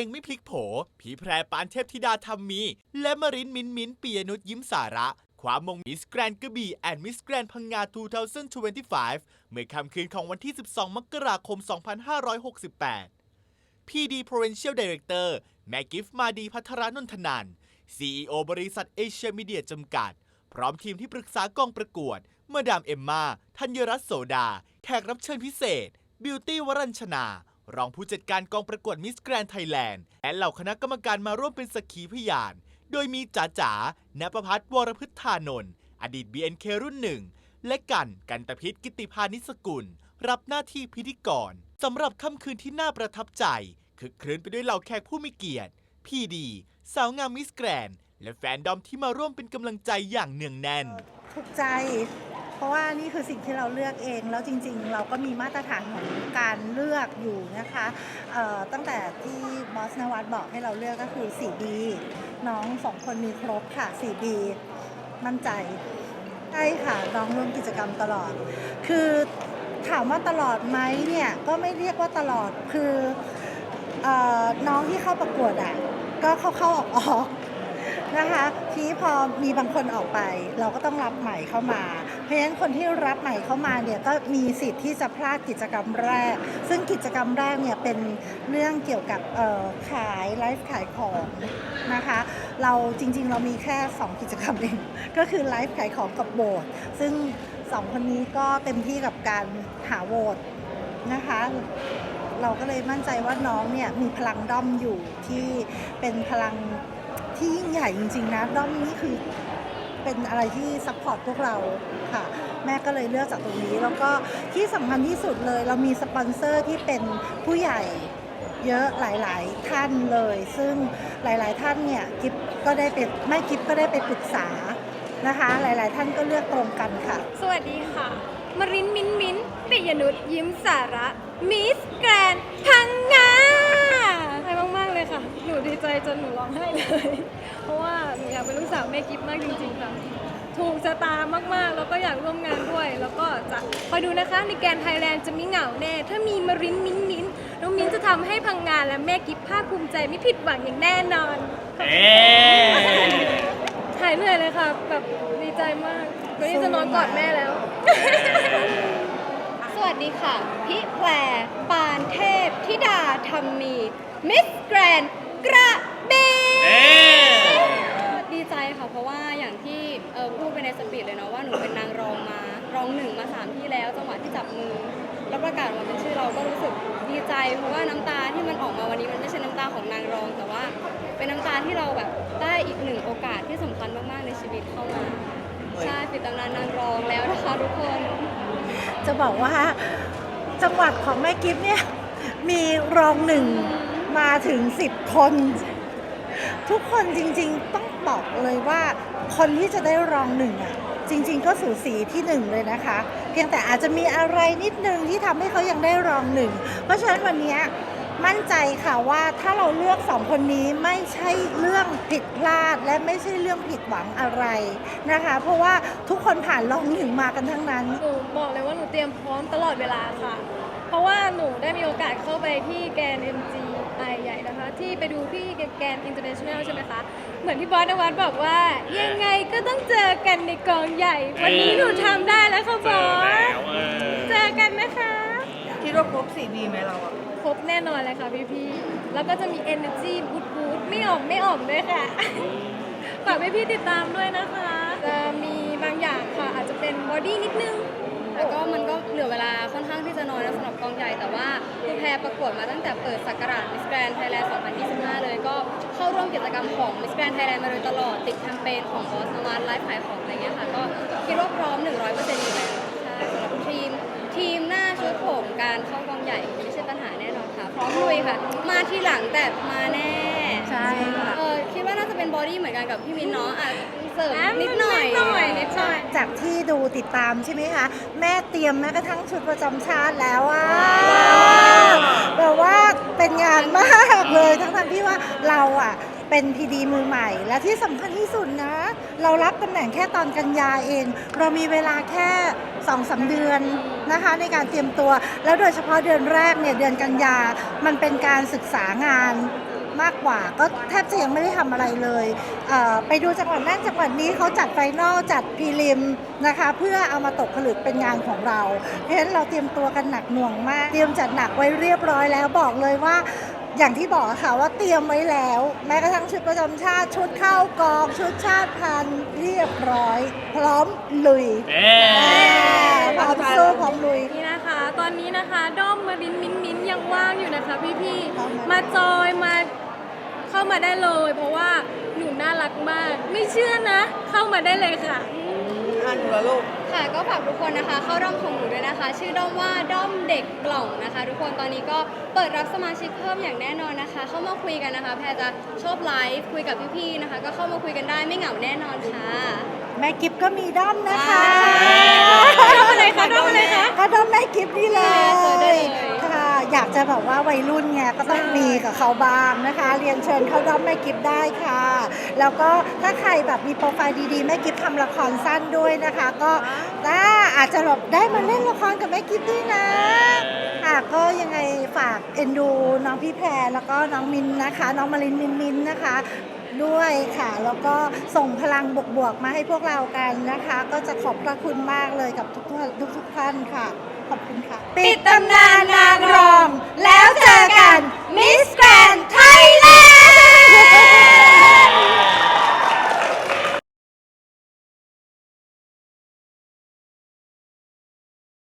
ต็งไม่พลิกโผ ผีแพรปานเทพธิดาธรรมี และมรินมินมินปียนุชยิ้มสาระความมงมิสแกรนกระบี่แอนด์มิสแกรนพังงา 2025 เมื่อค่ำคืนของวันที่ 12 มกราคม 2568 PD Provincial Director แมกิฟต์มาดีพัทรานนทนัน CEO บริษัทเอเชียมีเดียจำกัด พร้อมทีมที่ปรึกษากองประกวดเมื่อดามเอมมา ธัญรัตน์โสดา แขกรับเชิญพิเศษ บิวตี้วรัญชนา รองผู้จัดการกองประกวดมิสแกรนไทยแลนด์และเหล่าคณะกรรมการมาร่วมเป็นสักขีพยาน โดยมีจ๋าจ๋านประพัฒน์วรพฤทธานนท์อดีต BNK รุ่นหนึ่ง และกันกันตพิษกิติพานิสกุล รับหน้าที่พิธีกรสำหรับค่ำคืนที่น่าประทับใจ คึกครื้นไปด้วยเหล่าแขกผู้มีเกียรติพี่ดีสาวงามมิสแกรนและแฟนดอมที่มาร่วมเป็นกำลังใจอย่างเนืองแน่น ถูกใจ เพราะว่านี่คือสิ่งที่เราเลือกเอง แล้วจริงๆ เราก็มีมาตรฐานของการเลือกอยู่นะคะตั้งแต่ที่บอสนวัตบอกให้เราเลือกก็คือ 4B น้องสองคนมีครบค่ะ 4B มั่นใจใช่ค่ะน้องร่วมกิจกรรมตลอด คือถามว่าตลอดไหมเนี่ยก็ไม่เรียกว่าตลอดคืออน้องที่เข้าประกวดอะก็เข้าเข้าออกออก นะคะทีพอมีบางคนออกไป เราก็ต้องรับใหม่เข้ามา เพราะฉะนั้นคนที่รับใหม่เข้ามาเนี่ยก็มีสิทธิ์ที่จะพลาดกิจกรรมแรก ซึ่งกิจกรรมแรกเนี่ยเป็นเรื่องเกี่ยวกับขายไลฟ์ขายของนะคะเราจริงๆ เรามีแค่ 2 กิจกรรมเองก็คือไลฟ์ขายของกับโบสถ์ซึ่งสองคนนี้ก็เต็มที่กับการหาโหวตนะคะ เราก็เลยมั่นใจว่าน้องเนี่ยมีพลังด้อมอยู่ที่เป็นพลัง ที่ยิ่งใหญ่จริงๆนะด้อมนี่คือเป็นอะไรที่ซัพพอร์ตพวกเราค่ะ แม่ก็เลยเลือกจากตรงนี้ แล้วก็ที่สำคัญที่สุดเลย เรามีสปอนเซอร์ที่เป็นผู้ใหญ่เยอะหลายๆท่านเลย ซึ่งหลายๆท่านเนี่ยกิฟก็ได้ไปแม่กิฟก็ได้ไปปรึกษานะคะ หลายๆ ท่านก็เลือกตรงกันค่ะ สวัสดีค่ะ มรินมินมินปิยนุชยิ้มสาระ มิสแกรนพังงาใจมาก ๆ เลยค่ะ หนูดีใจจนหนูร้องไห้ เลยเพราะว่าหนูอยากเป็นลูกสาวแม่กิฟมากจริงๆค่ะถูกชะตามากๆ แล้วก็อยากร่วมงานด้วย แล้วก็จะคอยดูนะคะในแกรนไทยแลนด์จะมีเหงาแน่ ถ้ามีมรินท์มินท์มินท์น้องมินท์จะทำให้พังงานและแม่กิฟภาคภูมิใจไม่ผิดหวังอย่างแน่นอนหายเหนื่อยเลยค่ะแบบดีใจมากวันนี้จะนอนกอดแม่แล้ว สวัสดีค่ะ พี่แพรปานเทพธิดาธรรมมีมิสแกรนกระ บี่ดีใจค่ะ เพราะว่าอย่างที่เอ่อพูดไปในสปีดเลยเนาะว่าหนูเป็นนางรองมารองหนึ่งมาสามที่แล้วจังหวะที่จับมือ แล้วประกาศออกมาเป็นชื่อเราก็รู้สึกดีใจ เพราะว่าน้ำตาที่มันออกมาวันนี้มันไม่ใช่น้ำตาของนางรอง แต่ว่าเป็นน้ำตาที่เราแบบได้อีกหนึ่งโอกาสที่สำคัญมากๆในชีวิตเข้ามาใช่ปิดตำนานนางรองแล้วนะคะทุกคน จะบอกว่าจังหวัดของแม่กิฟเนี่ยมีรองหนึ่งมาถึง 10 คน ทุกคนจริงๆต้องบอกเลยว่าคนที่จะได้รองหนึ่งอะจริง ๆ ก็สูสีที่หนึ่งเลยนะคะ เพียงแต่อาจจะมีอะไรนิดนึงที่ทำให้เขายังได้รองหนึ่งเพราะฉะนั้นวันนี้มั่นใจค่ะว่าถ้าเราเลือกสองคนนี้ไม่ใช่เรื่องผิดพลาดและไม่ใช่เรื่องผิดหวังอะไรนะคะ เพราะว่าทุกคนผ่านรองหนึ่งมากันทั้งนั้น หนูบอกเลยว่าหนูเตรียมพร้อมตลอดเวลาค่ะ เพราะว่าหนูได้มีโอกาสเข้าไปที่แกน MGI ใหญ่นะคะ ที่ไปดูที่แกน International ใช่ไหมคะ เหมือนที่บอสนวัดบอกว่า ยังไงก็ต้องเจอกันในกองใหญ่ วันนี้หนูทำได้แล้วค่ะบอสเจอกันนะคะ คิดว่าครบสี่ดีไหมเราอะครบแน่นอนเลยค่ะพี่พี่ๆแล้วก็จะมี energy บูทบูทไม่ออกไม่ออกด้วยค่ะ ฝากพี่พี่ๆติดตามด้วยนะคะ จะมีบางอย่างค่ะอาจจะเป็นบอดี้นิดนึง แล้วก็มันก็เหลือเวลาค่อนข้างที่จะน้อยนะสำหรับกองใหญ่แต่ว่าคือแพรประกวดมาตั้งแต่เปิดสักราช Miss Grand Thailand 2025 เลยก็เข้าร่วมกิจกรรมของ Miss Grand Thailand มาโดยตลอดติดแคมเปญของบอสนวัตไลฟ์ขายของอะไรเงี้ยค่ะก็คิดว่าพร้อม 100%อยู่แล้วใช่สำหรับทีมทีมหน้า ผมการเข้ากองใหญ่ไม่ใช่ปัญหาแน่นอนค่ะ พร้อมลุยค่ะ มาทีหลังแต่มาแน่ใช่ค่ะ เออคิดว่าน่าจะเป็นบอดี้เหมือนกันกับพี่มินเนาะอะเสริมอะนิดหน่อยนิดหน่อยนิดหน่อย จากที่ดูติดตามใช่ไหมคะ แม่เตรียมแม้กระทั่งชุดประจำชาติแล้วอะแบบว่าเป็นงานมากเลยทั้งทที่ว่าเราอะ เป็นพีดีมือใหม่ และที่สำคัญที่สุดนะ เรารับตำแหน่งแค่ตอนกันยาเอง เรามีเวลาแค่สองสาเดือนนะคะในการเตรียมตัว แล้วโดยเฉพาะเดือนแรกเนี่ยเดือนกันยา มันเป็นการศึกษางานมากกว่า ก็แทบจะยังไม่ได้ทำอะไรเลยเไปดูจังหวัดนั้นจังหวัดนี้เขาจัดไฟนอลจัดพรีลิมนะคะ เพื่อเอามาตกผลึกเป็นงานของเรา เพราะฉะนั้นเราเตรียมตัวกันหนักหน่วงมาก เตรียมจัดหนักไว้เรียบร้อยแล้วบอกเลยว่า อย่างที่บอกอะค่ะว่าเตรียมไว้แล้ว แม้กระทั่งชุดประจำชาติ ชุดเข้ากอง ชุดชาติพันธุ์เรียบร้อย พร้อมลุยพร้อมสู้พร้อมลุย นี่นะคะ ตอนนี้นะคะด้อมมารินมิ้นมิ้นยังว่างอยู่นะคะพี่เข้ามาๆมาจอยมาเข้ามาได้เลย เพราะว่าหนูน่ารักมาก ไม่เชื่อนะ เข้ามาได้เลยค่ะ อ่านอยู่แล้วลูก ค่ะก็ฝากทุกคนนะคะ เข้าด้อมของหนูด้วยนะคะ ชื่อด้อมว่าด้อมเด็กกล่องนะคะ ทุกคนตอนนี้ก็เปิดรับสมาชิกเพิ่มอย่างแน่นอนนะคะ เข้ามาคุยกันนะคะ แพรจะชอบไลฟ์คุยกับพี่ๆนะคะ ก็เข้ามาคุยกันได้ไม่เหงาแน่นอนค่ะแม่กิฟก็มีด้อมนะคะด้อมอะไรคะด้อมอะไรคะก็ด้อมแม่กิฟนี่เลเจอได้ยเลยค่ะ อยากจะแบบว่าวัยรุ่นไงก็ต้องมีกับเขาบ้างนะคะ เรียนเชิญเข้าด้อมแม่กิฟได้ค่ะ แล้วก็ถ้าใครแบบมีโปรไฟล์ดีๆแม่กิฟทำละครสั้นด้วยนะคะ ก็ถ้าอาจจะแบบได้มาเล่นละครกับแม่กิฟด้วยนะค่ะก็ยังไงฝากเอ็นดูน้องพี่แพรแล้วก็น้องมินนะคะ น้องมารินมินมินนะคะด้วยค่ะแล้วก็ส่งพลังบวกๆมาให้พวกเรากันนะคะ ก็จะขอบพระคุณมากเลยกับทุกท่านทุกๆท่านค่ะ ขอบคุณค่ะ ปิดตำนานนางรอง